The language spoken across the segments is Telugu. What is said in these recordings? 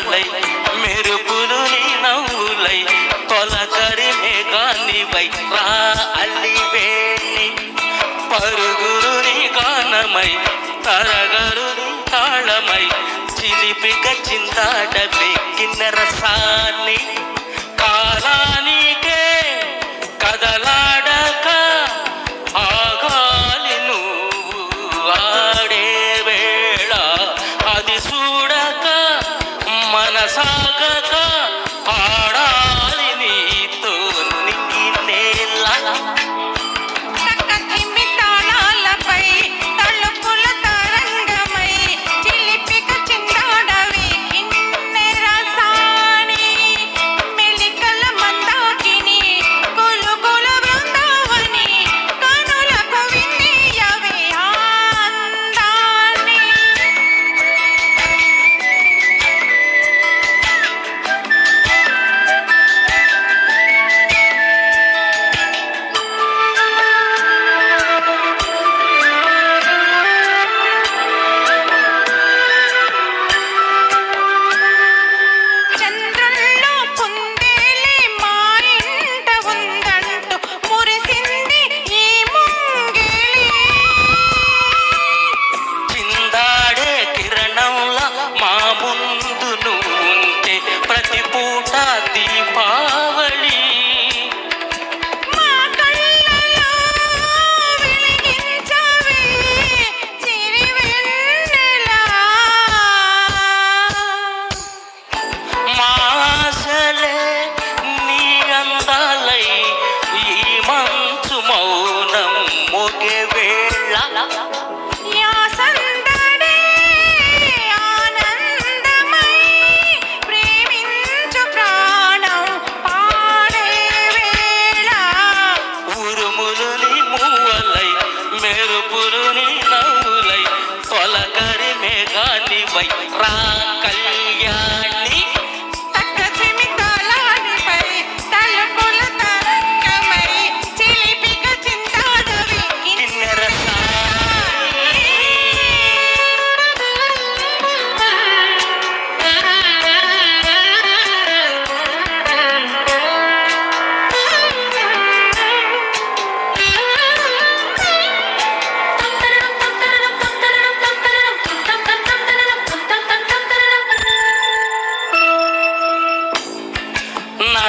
కలలై మెరుపులు నీ నవ్వులై తొలకరి మేఘానివై రా అల్లివేణి పరుగులు నీ గానమై తరగరు తాళమై చిలిపిక చింతాడ కిన్నెరసాన్ని সাগর காணி வைராக்கள்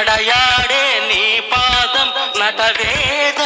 నడయాడే నీ పాదం నటవేద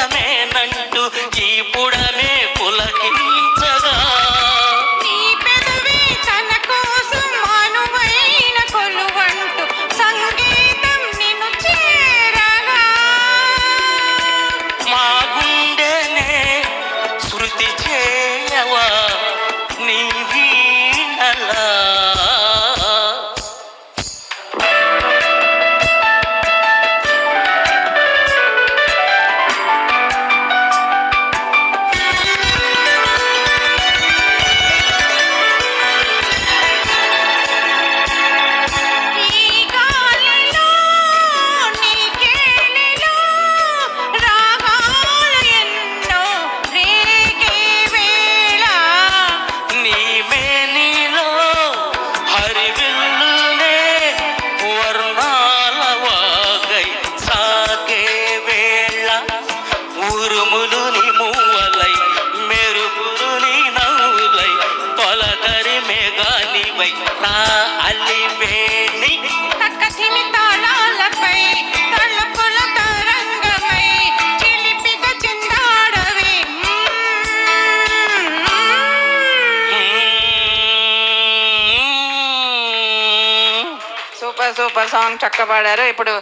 ఎంతో సాంగ్ చక్కపాడారు ఇప్పుడు